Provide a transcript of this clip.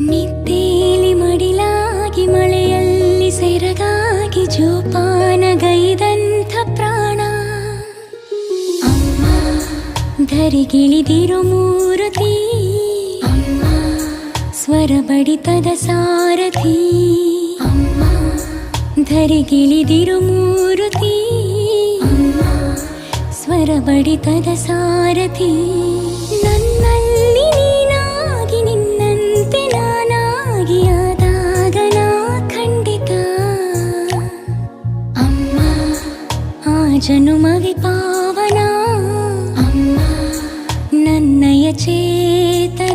ನಿದ್ದೇಲಿ ಮಡಿಲಾಗಿ ಮಳೆಯಲ್ಲಿ ಸೆರಗಾಗಿ ಜೋಪಾನಗೈದಂಥ ಪ್ರಾಣ. ಅಮ್ಮ, ಧರಿಗಿಳಿದಿರು ಮೂರುತಿ. ಅಮ್ಮ, ಸ್ವರ ಬಡಿತದ ಸಾರಥಿ. ಅಮ್ಮ, ಧರಿಗಿಳಿದಿರು ಮೂರುತಿ. ಸ್ವರ ಬಡಿತದ ಸಾರಥಿ. జనుమవి పావనా? అమ్మా. నన్నయ చేత